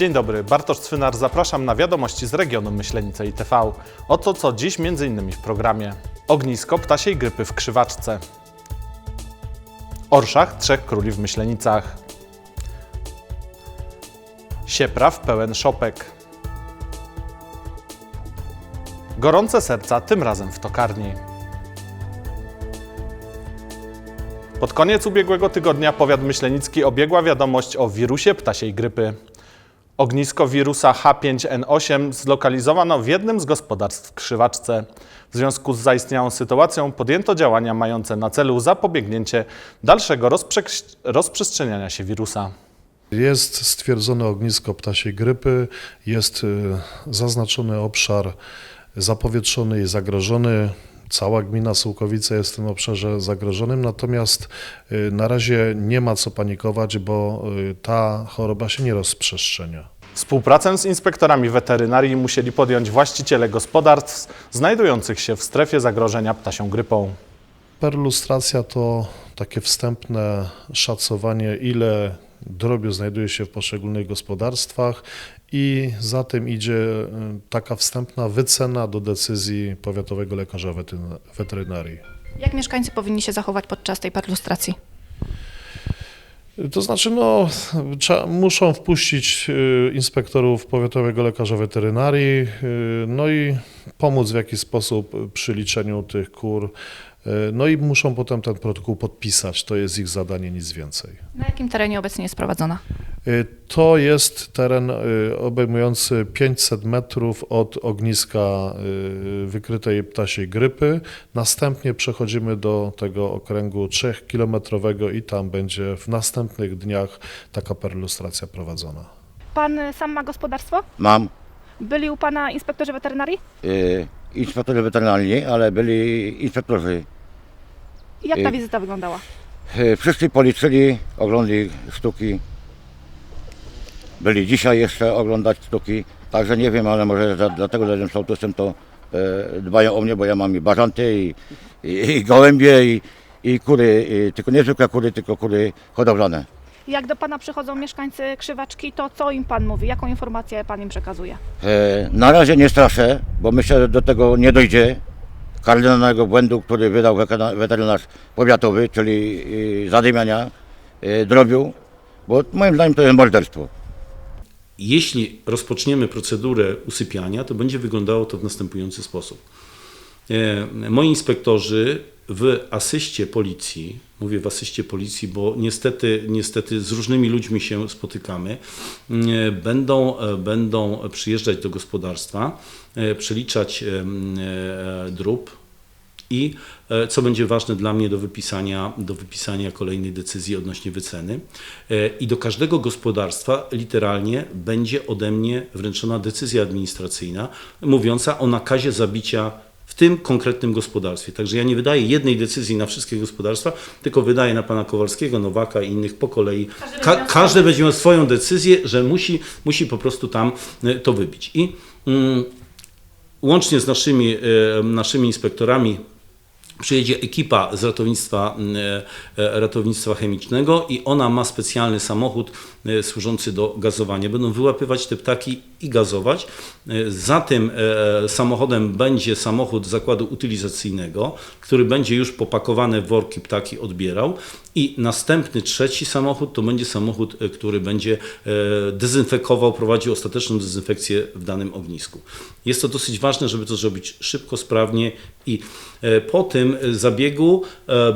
Dzień dobry, Bartosz Cwynar, zapraszam na wiadomości z regionu Myślenice i TV. Oto co dziś m.in. w programie. Ognisko ptasiej grypy w Krzywaczce. Orszach trzech króli w Myślenicach. Siepraw pełen szopek. Gorące serca tym razem w tokarni. Pod koniec ubiegłego tygodnia powiat myślenicki obiegła wiadomość o wirusie ptasiej grypy. Ognisko wirusa H5N8 zlokalizowano w jednym z gospodarstw w Krzywaczce. W związku z zaistniałą sytuacją podjęto działania mające na celu zapobiegnięcie dalszego rozprze- rozprzestrzeniania się wirusa. Jest stwierdzone ognisko ptasiej grypy, jest y, zaznaczony obszar zapowietrzony i zagrożony. Cała gmina Sułkowice jest w tym obszarze zagrożonym, natomiast y, na razie nie ma co panikować, bo y, ta choroba się nie rozprzestrzenia. Współpracę z inspektorami weterynarii musieli podjąć właściciele gospodarstw znajdujących się w strefie zagrożenia ptasią grypą. Perlustracja to takie wstępne szacowanie, ile drobiu znajduje się w poszczególnych gospodarstwach i za tym idzie y, taka wstępna wycena do decyzji powiatowego lekarza weteryna- weterynarii. Jak mieszkańcy powinni się zachować podczas tej perlustracji? To znaczy, no, muszą wpuścić y, inspektorów powiatowego lekarza weterynarii, y, no i pomóc w jakiś sposób przy liczeniu tych kur. Y, No i muszą potem ten protokół podpisać. To jest ich zadanie, nic więcej. Na jakim terenie obecnie jest prowadzona? Y, To jest teren y, obejmujący 500 metrów od ogniska wykrytej ptasiej grypy. Następnie przechodzimy do tego okręgu 3-kilometrowego i tam będzie w następnych dniach taka perlustracja prowadzona. Pan sam ma gospodarstwo? Mam Byli u pana inspektorzy weterynarii? y, inspektorzy weterynarni, ale byli inspektorzy. I jak ta Y- wizyta wyglądała? Y, przyszli, policzyli, oglądali sztuki. Byli dzisiaj jeszcze oglądać sztuki, także nie wiem, ale może za, dlatego, że jestem sołtysem, to e, dbają o mnie, bo ja mam i bażanty, i, i, i gołębie, i, i kury, i, tylko nie zwykłe kury, tylko kury hodowlane. Jak do pana przychodzą mieszkańcy krzywaczki, to co im pan mówi? Jaką informację pan im przekazuje? E, Na razie nie straszę, bo myślę, że do tego nie dojdzie. Kardynalnego błędu, który wydał weterynarz powiatowy, czyli y, zadymiania y, drobiu, bo moim zdaniem to jest morderstwo. Jeśli rozpoczniemy procedurę usypiania, to będzie wyglądało to w następujący sposób. E, Moi inspektorzy w asyście policji, mówię w asyście policji, bo niestety, niestety z różnymi ludźmi się spotykamy, e, będą, e, będą przyjeżdżać do gospodarstwa, e, przeliczać drób, i co będzie ważne dla mnie do wypisania, do wypisania kolejnej decyzji odnośnie wyceny. I do każdego gospodarstwa literalnie będzie ode mnie wręczona decyzja administracyjna mówiąca o nakazie zabicia w tym konkretnym gospodarstwie. Także ja nie wydaję jednej decyzji na wszystkie gospodarstwa, tylko wydaję na pana Kowalskiego, Nowaka i innych po kolei. Ka- każdy będzie miał swoją decyzję, że musi, musi po prostu tam e, to wybić. I mm, łącznie z naszymi, e, naszymi inspektorami przyjedzie ekipa z ratownictwa, e, e, ratownictwa chemicznego i ona ma specjalny samochód e, służący do gazowania. Będą wyłapywać te ptaki i gazować. Za tym samochodem będzie samochód zakładu utylizacyjnego, który będzie już popakowane w worki ptaki odbierał i następny, trzeci samochód to będzie samochód, e, który będzie e, dezynfekował, prowadził ostateczną dezynfekcję w danym ognisku. Jest to dosyć ważne, żeby to zrobić szybko, sprawnie i e, po tym zabiegu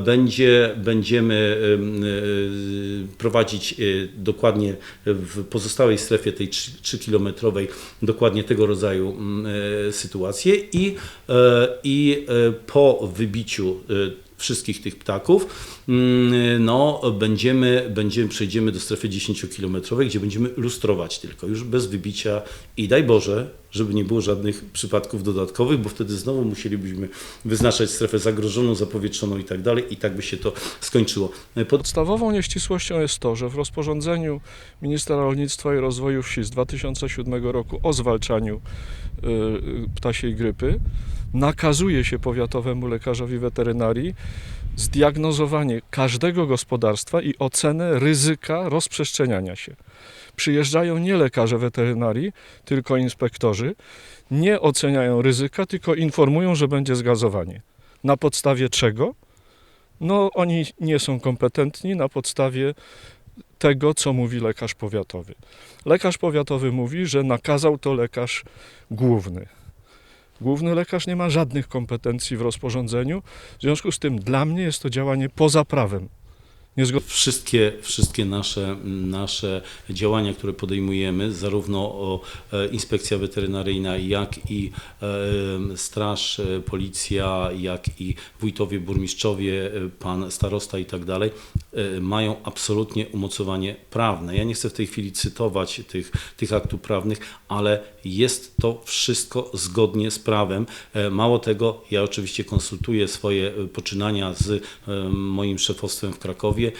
będzie, będziemy em, prowadzić dokładnie w pozostałej strefie tej 3-kilometrowej dokładnie tego rodzaju mm, sytuacje i, i po wybiciu wszystkich tych ptaków, mm, no będziemy, będziemy, przejdziemy do strefy 10-kilometrowej, gdzie będziemy lustrować tylko, już bez wybicia i daj Boże, żeby nie było żadnych przypadków dodatkowych, bo wtedy znowu musielibyśmy wyznaczać strefę zagrożoną, zapowietrzoną i tak dalej i tak by się to skończyło. Pod Podstawową nieścisłością jest to, że w rozporządzeniu Ministra Rolnictwa i Rozwoju Wsi z 2007 roku o zwalczaniu y, ptasiej grypy nakazuje się powiatowemu lekarzowi weterynarii zdiagnozowanie każdego gospodarstwa i ocenę ryzyka rozprzestrzeniania się. Przyjeżdżają nie lekarze weterynarii, tylko inspektorzy. Nie oceniają ryzyka, tylko informują, że będzie zgazowanie. Na podstawie czego? No, oni nie są kompetentni na podstawie tego, co mówi lekarz powiatowy. Lekarz powiatowy mówi, że nakazał to lekarz główny. Główny lekarz nie ma żadnych kompetencji w rozporządzeniu, w związku z tym dla mnie jest to działanie poza prawem. Niezgodne Wszystkie, wszystkie nasze, nasze działania, które podejmujemy, zarówno e, inspekcja weterynaryjna, jak i e, straż, e, policja, jak i wójtowie, burmistrzowie, pan starosta i tak dalej, mają absolutnie umocowanie prawne. Ja nie chcę w tej chwili cytować tych, tych aktów prawnych, ale jest to wszystko zgodnie z prawem. E, Mało tego, ja oczywiście konsultuję swoje e, poczynania z e, moim szefostwem w Krakowie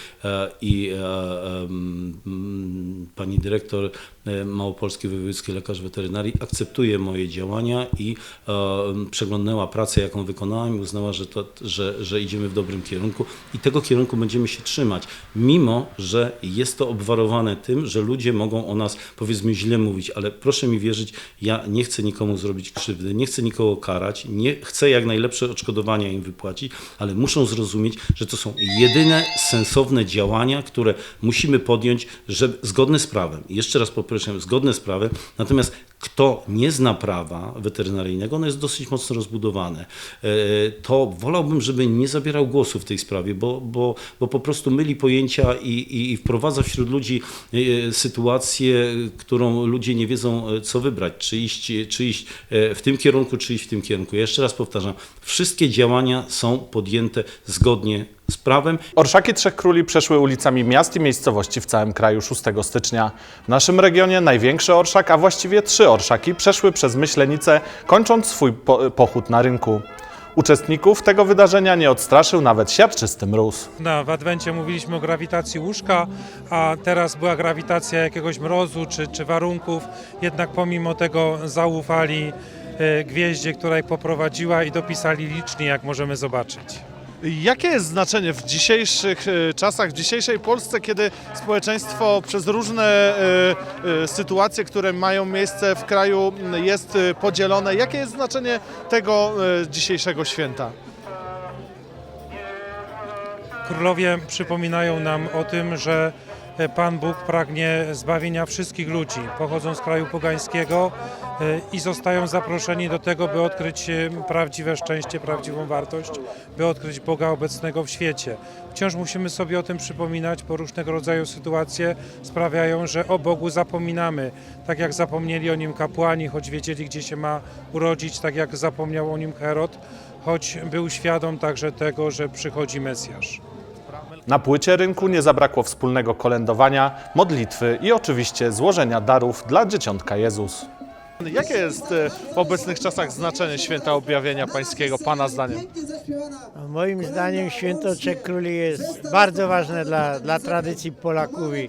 i mm, pani dyrektor Małopolski Wojewódzki Lekarz Weterynarii akceptuje moje działania i przeglądnęła pracę, jaką wykonałem i uznała, że, to, że, że idziemy w dobrym kierunku i tego kierunku będziemy się trzymać, mimo że jest to obwarowane tym, że ludzie mogą o nas powiedzmy źle mówić, ale proszę mi wierzyć, ja nie chcę nikomu zrobić krzywdy, nie chcę nikogo karać, nie chcę jak najlepsze odszkodowania im wypłacić, ale muszą zrozumieć, że to są jedyne sensowne działania, które musimy podjąć, żeby zgodne z prawem. Jeszcze raz poproszę, zgodne z prawem. Natomiast kto nie zna prawa weterynaryjnego, ono jest dosyć mocno rozbudowane, e, to wolałbym, żeby nie zabierał głosu w tej sprawie, bo, bo, bo po prostu myli pojęcia i, i, i wprowadza wśród ludzi e, sytuację, którą ludzie nie wiedzą, e, co wybrać, czy iść, czy iść w tym kierunku, czy iść w tym kierunku. Jeszcze raz powtarzam, wszystkie działania są podjęte zgodnie z prawem Orszaki Trzech Króli przeszły ulicami miast i miejscowości w całym kraju 6 stycznia. W naszym regionie największy orszak, a właściwie trzy orszaki przeszły przez Myślenicę, kończąc swój po pochód na rynku. Uczestników tego wydarzenia nie odstraszył nawet siarczysty mróz. Na, w Adwencie mówiliśmy o grawitacji łóżka, a teraz była grawitacja jakiegoś mrozu czy, czy warunków. Jednak pomimo tego zaufali e, gwieździe, która ich poprowadziła i dopisali licznie, jak możemy zobaczyć. Jakie jest znaczenie w dzisiejszych e, czasach, w dzisiejszej Polsce, kiedy społeczeństwo przez różne e, e, sytuacje, które mają miejsce w kraju, jest podzielone? Jakie jest znaczenie tego dzisiejszego święta? Królowie przypominają nam o tym, że Pan Bóg pragnie zbawienia wszystkich ludzi. Pochodzą z kraju pogańskiego e, i zostają zaproszeni do tego, by odkryć e, prawdziwe szczęście, prawdziwą wartość, by odkryć Boga obecnego w świecie. Wciąż musimy sobie o tym przypominać, bo różnego rodzaju sytuacje sprawiają, że o Bogu zapominamy. Tak jak zapomnieli o nim kapłani, choć wiedzieli, gdzie się ma urodzić, tak jak zapomniał o nim Herod, choć był świadom także tego, że przychodzi Mesjasz. Na płycie rynku nie zabrakło wspólnego kolędowania, modlitwy i oczywiście złożenia darów dla dzieciątka Jezus. Jakie jest e, w obecnych czasach znaczenie święta objawienia pańskiego, Pana zdaniem? Moim zdaniem święto Trzech Króli jest bardzo ważne dla, dla tradycji Polaków i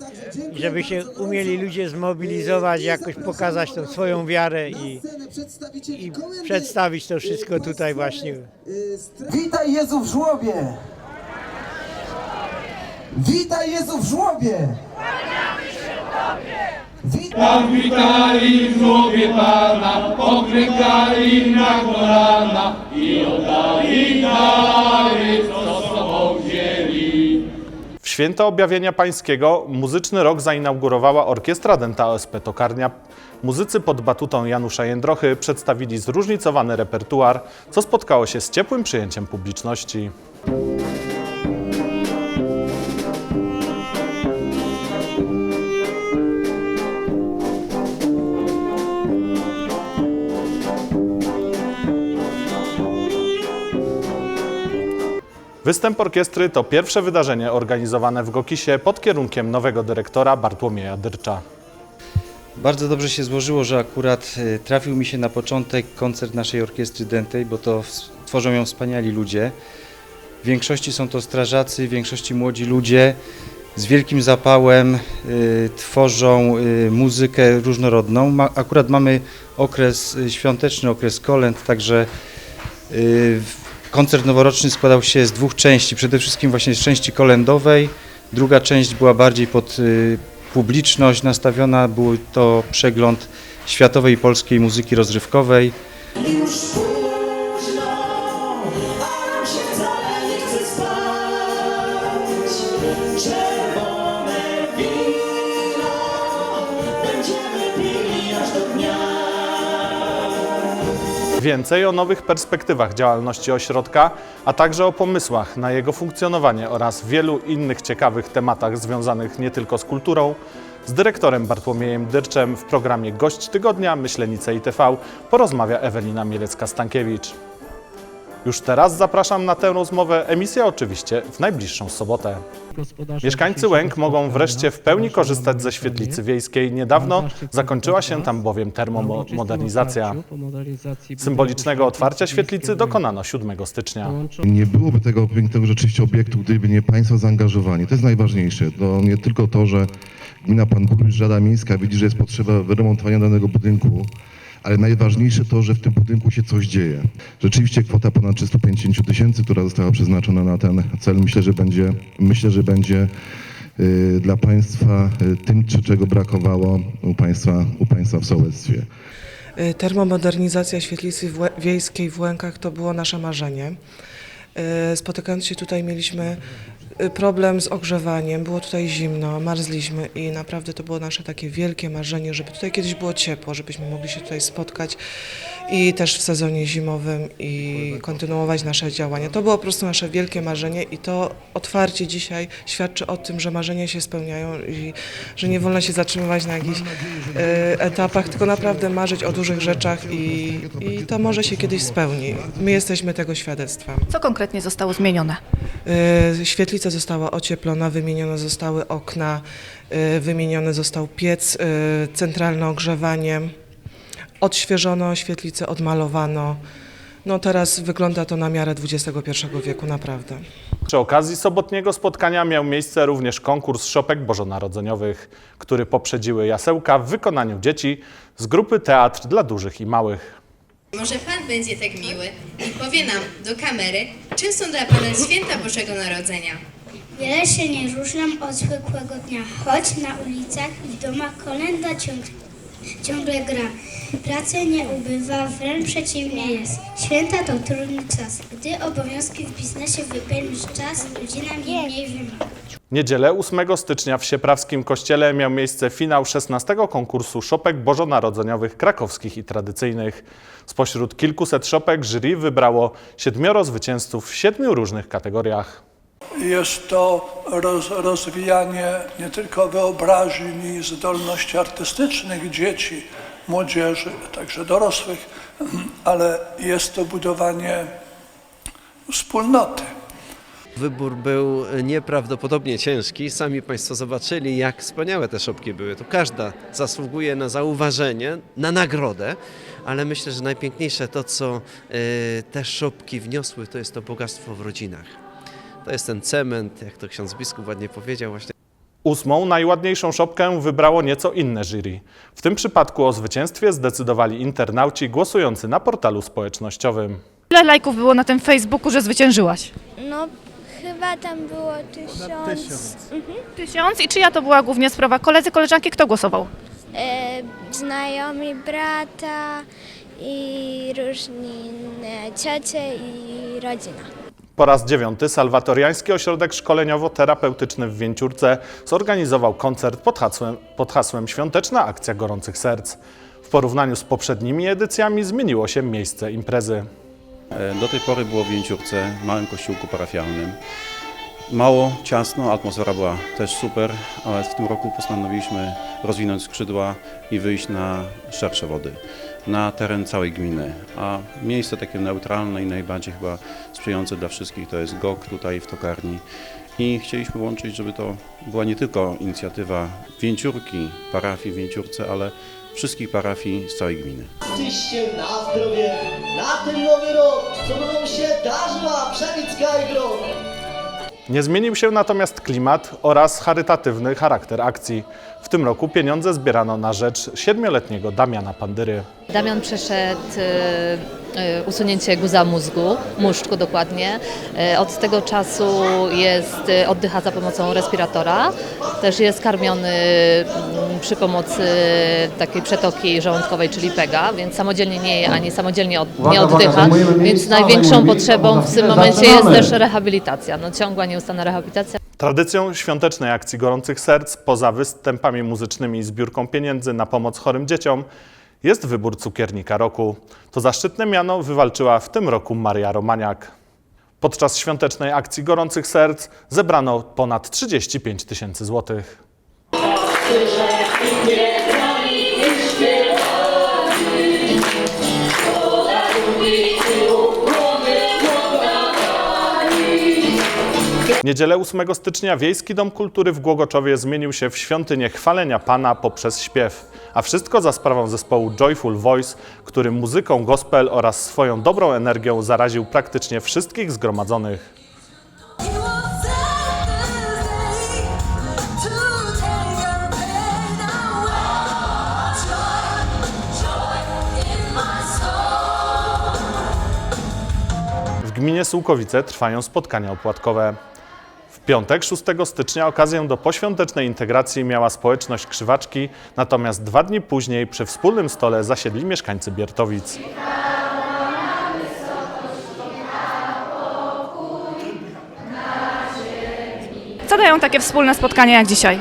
i żeby się umieli ludzie zmobilizować, jakoś pokazać tą swoją wiarę i, i przedstawić to wszystko tutaj właśnie Witaj Jezu w żłobie! Witaj Jezu w żłobie! Witaj W święto objawienia pańskiego muzyczny rok zainaugurowała orkiestra Denta OSP Tokarnia. Muzycy pod batutą Janusza Jędrochy przedstawili zróżnicowany repertuar, co spotkało się z ciepłym przyjęciem publiczności. Występ orkiestry to pierwsze wydarzenie organizowane w Gokisie pod kierunkiem nowego dyrektora Bartłomieja Dyrcza. Bardzo dobrze się złożyło, że akurat y, trafił mi się na początek koncert naszej orkiestry dętej, bo to tworzą ją wspaniali ludzie. W większości są to strażacy, w większości młodzi ludzie z wielkim zapałem y, tworzą y, muzykę różnorodną. Ma, akurat mamy okres y, świąteczny, okres kolęd, także y, koncert noworoczny składał się z dwóch części. Przede wszystkim właśnie z części kolędowej, druga część była bardziej pod y, publiczność nastawiona. Był to przegląd światowej i polskiej muzyki rozrywkowej. Więcej o nowych perspektywach działalności ośrodka, a także o pomysłach na jego funkcjonowanie oraz wielu innych ciekawych tematach związanych nie tylko z kulturą, z dyrektorem Bartłomiejem Dyrczem w programie Gość Tygodnia Myślenice ITV porozmawia Ewelina Mielecka-Stankiewicz. Już teraz zapraszam na tę rozmowę, emisja oczywiście w najbliższą sobotę. Mieszkańcy Łęk mogą wreszcie w pełni korzystać ze świetlicy wiejskiej. Niedawno zakończyła się tam bowiem termomodernizacja. Symbolicznego otwarcia świetlicy dokonano 7 stycznia. Nie byłoby tego pięknego rzeczywiście obiektu, gdyby nie Państwo zaangażowani. To jest najważniejsze. To nie tylko to, że gmina Pan Burmistrz, Rada Miejska widzi, że jest potrzeba wyremontowania danego budynku, ale najważniejsze to, że w tym budynku się coś dzieje. Rzeczywiście kwota ponad 350 tysięcy, która została przeznaczona na ten cel, myślę, że będzie, myślę, że będzie y, dla Państwa y, tym, czego brakowało u Państwa, u państwa w sołectwie. Y, Termomodernizacja świetlicy wiejskiej w Łękach to było nasze marzenie. Y, Spotykając się tutaj mieliśmy y, problem z ogrzewaniem, było tutaj zimno, marzliśmy i naprawdę to było nasze takie wielkie marzenie, żeby tutaj kiedyś było ciepło, żebyśmy mogli się tutaj spotkać i też w sezonie zimowym i kontynuować nasze działania. To było po prostu nasze wielkie marzenie i to otwarcie dzisiaj świadczy o tym, że marzenia się spełniają i że nie wolno się zatrzymywać na jakichś e, etapach, tylko naprawdę marzyć o dużych rzeczach i, i to może się kiedyś spełni. My jesteśmy tego świadectwem. Co konkretnie zostało zmienione? E, Świetlica została ocieplona, wymienione zostały okna, e, wymieniony został piec, e, centralne ogrzewanie, odświeżono świetlicę, odmalowano. No teraz wygląda to na miarę XXI wieku, naprawdę. Przy okazji sobotniego spotkania miał miejsce również konkurs szopek bożonarodzeniowych, który poprzedziły jasełka w wykonaniu dzieci z grupy Teatr dla Dużych i Małych. Może Pan będzie tak miły i powie nam do kamery, czym są dla Pana święta Bożego Narodzenia. Wiele się nie różnią od zwykłego dnia, choć na ulicach i w domach kolenda ciąg, ciągle gra. Pracy nie ubywa, wręcz przeciwnie jest. Święta to trudny czas, gdy obowiązki w biznesie wypełnisz czas, rodzina mi mniej wymaga. Niedzielę 8 stycznia w Sieprawskim Kościele miał miejsce finał 16 konkursu szopek bożonarodzeniowych krakowskich i tradycyjnych. Spośród kilkuset szopek jury wybrało siedmioro zwycięzców w siedmiu różnych kategoriach. Jest to roz, rozwijanie nie tylko wyobraźni i zdolności artystycznych dzieci, młodzieży, także dorosłych, ale jest to budowanie wspólnoty. Wybór był nieprawdopodobnie ciężki. Sami Państwo zobaczyli, jak wspaniałe te szopki były. Tu każda zasługuje na zauważenie, na nagrodę, ale myślę, że najpiękniejsze to, co e, te szopki wniosły, to jest to bogactwo w rodzinach. To jest ten cement, jak to ksiądz biskup ładnie powiedział, właśnie Ósmą, najładniejszą szopkę wybrało nieco inne jury. W tym przypadku o zwycięstwie zdecydowali internauci głosujący na portalu społecznościowym. Ile lajków było na tym Facebooku, że zwyciężyłaś? No, chyba tam było tysiąc. Mhm. Tysiąc. I czyja to była głównie sprawa? Koledzy, koleżanki, kto głosował? E, znajomi brata i różni e, ciocie i rodzina. Po raz dziewiąty Salwatoriański Ośrodek Szkoleniowo-Terapeutyczny w Więciurce zorganizował koncert pod hasłem, pod hasłem Świąteczna Akcja Gorących Serc. W porównaniu z poprzednimi edycjami zmieniło się miejsce imprezy. E, Do tej pory było w Więciurce, małym kościółku parafialnym. Mało, ciasno, atmosfera była też super, ale w tym roku postanowiliśmy rozwinąć skrzydła i wyjść na szersze wody, na teren całej gminy. A miejsce takie neutralne i najbardziej chyba sprzyjające dla wszystkich to jest GOK tutaj w Tokarni. I chcieliśmy łączyć, żeby to była nie tylko inicjatywa Więciurki, parafii w Więciurce, ale wszystkich parafii z całej gminy. Tyście na zdrowie, na ten nowy rok, co będą się darzyła pszenicka i gron. Nie zmienił się natomiast klimat oraz charytatywny charakter akcji. W tym roku pieniądze zbierano na rzecz siedmioletniego Damiana Pandyry. Damian przeszedł e, usunięcie guza mózgu, muszczku dokładnie. E, Od tego czasu jest, oddycha za pomocą respiratora. Też jest karmiony mm, przy pomocy takiej przetoki żołądkowej, czyli PEGA, więc samodzielnie nie je ani samodzielnie od, nie oddycha. Więc największą potrzebą w tym momencie jest też rehabilitacja, no, ciągła, nieustanna rehabilitacja. Tradycją świątecznej akcji Gorących Serc, poza występami muzycznymi i zbiórką pieniędzy na pomoc chorym dzieciom, jest wybór cukiernika roku. To zaszczytne miano wywalczyła w tym roku Maria Romaniak. Podczas świątecznej akcji Gorących Serc zebrano ponad 35 tysięcy złotych. Niedzielę 8 stycznia Wiejski Dom Kultury w Głogoczowie zmienił się w świątynię chwalenia Pana poprzez śpiew. A wszystko za sprawą zespołu Joyful Voice, który muzyką gospel oraz swoją dobrą energią zaraził praktycznie wszystkich zgromadzonych. W gminie Sułkowice trwają spotkania opłatkowe. W piątek, 6 stycznia, okazję do poświątecznej integracji miała społeczność Krzywaczki, natomiast dwa dni później przy wspólnym stole zasiedli mieszkańcy Biertowic. Co dają takie wspólne spotkania jak dzisiaj?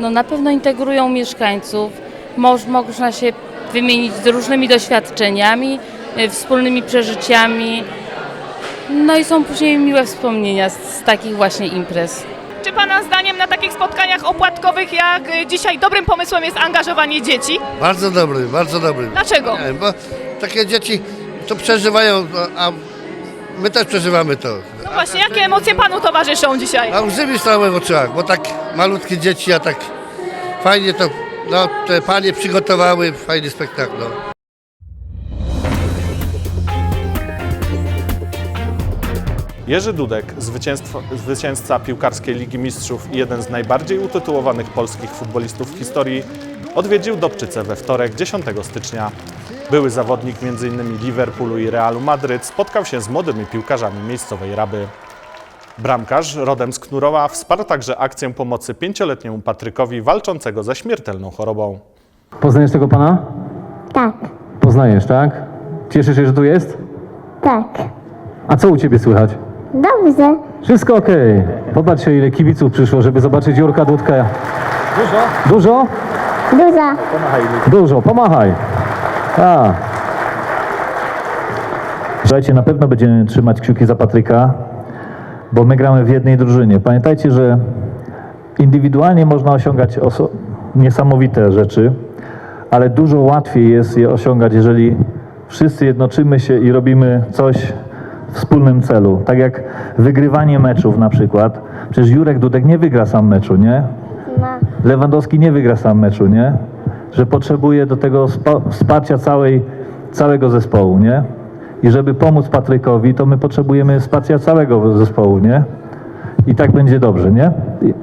No na pewno integrują mieszkańców, Moż, można się wymienić z różnymi doświadczeniami, y, wspólnymi przeżyciami. No i są później miłe wspomnienia z, z takich właśnie imprez. Czy Pana zdaniem na takich spotkaniach opłatkowych jak y, dzisiaj dobrym pomysłem jest angażowanie dzieci? Bardzo dobry, bardzo dobry. Dlaczego? Nie, bo takie dzieci to przeżywają, a my też przeżywamy to. No właśnie, jakie emocje Panu towarzyszą dzisiaj? A łzy mi stały w oczach, bo tak malutkie dzieci, a tak fajnie to, no te panie przygotowały, fajny spektakl. No. Jerzy Dudek, zwycięzca piłkarskiej Ligi Mistrzów i jeden z najbardziej utytułowanych polskich futbolistów w historii, odwiedził Dobczycę we wtorek 10 stycznia. Były zawodnik m.in. Liverpoolu i Realu Madryt spotkał się z młodymi piłkarzami miejscowej Raby. Bramkarz rodem z Knurowa wsparł także akcję pomocy pięcioletniemu Patrykowi walczącego ze śmiertelną chorobą. Poznajesz tego pana? Tak, Poznajesz, tak? Cieszysz się, że tu jest? tak. A co u ciebie słychać? Dobrze. Wszystko okej. Popatrzcie, ile kibiców przyszło, żeby zobaczyć Jurka Dudkę. Dużo? Dużo? Duża. Dużo, pomachaj. A. Słuchajcie, na pewno będziemy trzymać kciuki za Patryka, bo my gramy w jednej drużynie. Pamiętajcie, że indywidualnie można osiągać oso- niesamowite rzeczy, ale dużo łatwiej jest je osiągać, jeżeli wszyscy jednoczymy się i robimy coś wspólnym celu. Tak jak wygrywanie meczów na przykład. Przecież Jurek Dudek nie wygra sam meczu, nie? No. Lewandowski nie wygra sam meczu, nie? Że potrzebuje do tego spa- wsparcia całej, całego zespołu, nie? I żeby pomóc Patrykowi, to my potrzebujemy wsparcia całego zespołu, nie? I tak będzie dobrze, nie? I,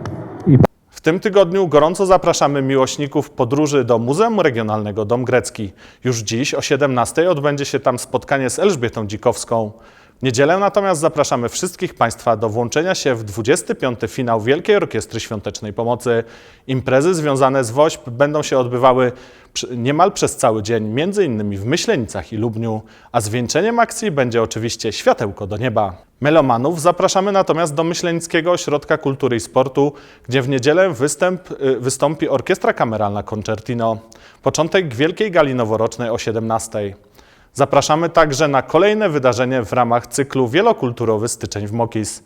i W tym tygodniu gorąco zapraszamy miłośników podróży do Muzeum Regionalnego Dom Grecki. Już dziś o 17 odbędzie się tam spotkanie z Elżbietą Dzikowską. W niedzielę natomiast zapraszamy wszystkich Państwa do włączenia się w 25. finał Wielkiej Orkiestry Świątecznej Pomocy. Imprezy związane z WOŚP będą się odbywały niemal przez cały dzień, między innymi w Myślenicach i Lubniu, a zwieńczeniem akcji będzie oczywiście światełko do nieba. Melomanów zapraszamy natomiast do Myślenickiego Ośrodka Kultury i Sportu, gdzie w niedzielę występ, y, wystąpi Orkiestra Kameralna Concertino. Początek Wielkiej Gali Noworocznej o 17. Zapraszamy także na kolejne wydarzenie w ramach cyklu Wielokulturowy Styczeń w Mokis.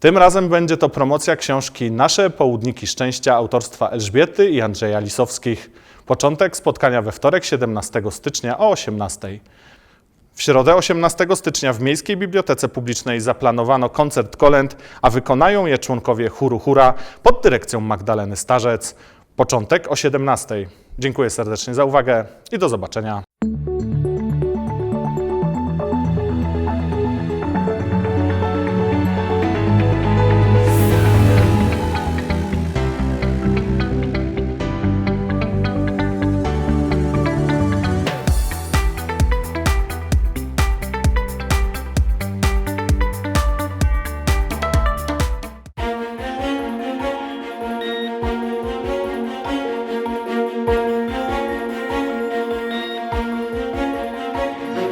Tym razem będzie to promocja książki Nasze Południki Szczęścia autorstwa Elżbiety i Andrzeja Lisowskich. Początek spotkania we wtorek 17 stycznia o 18. W środę 18 stycznia w Miejskiej Bibliotece Publicznej zaplanowano koncert kolęd, a wykonają je członkowie chóru Hura pod dyrekcją Magdaleny Starzec. Początek o 17. Dziękuję serdecznie za uwagę i do zobaczenia.